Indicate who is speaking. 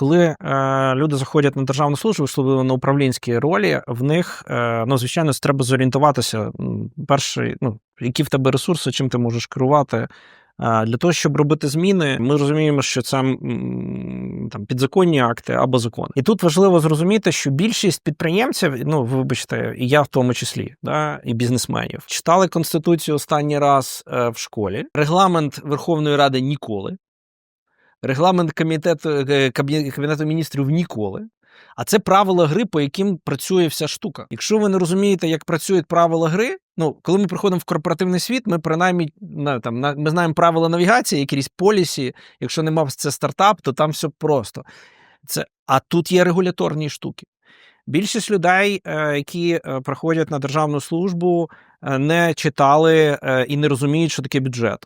Speaker 1: Коли е, люди заходять на державну службу, особливо на управлінські ролі, в них е, ну звичайно треба зорієнтуватися. Перший, ну які в тебе ресурси, чим ти можеш керувати. Е, Для того, щоб робити зміни, ми розуміємо, що це там підзаконні акти або закон. І тут важливо зрозуміти, що більшість підприємців, ну вибачте, і я в тому числі, да, і бізнесменів, читали конституцію останній раз е, в школі. Регламент Верховної Ради ніколи. Регламент комітету е, Кабінету міністрів ніколи. А це правила гри, по яким працює вся штука. Якщо ви не розумієте, як працюють правила гри, ну коли ми приходимо в корпоративний світ, ми принаймні на, там, на, ми знаємо правила навігації, якісь полісі. Якщо нема це стартап, то там все просто. Це, а тут є регуляторні штуки. Більшість людей, е, які е, приходять на державну службу, не читали і не розуміють, що таке бюджет.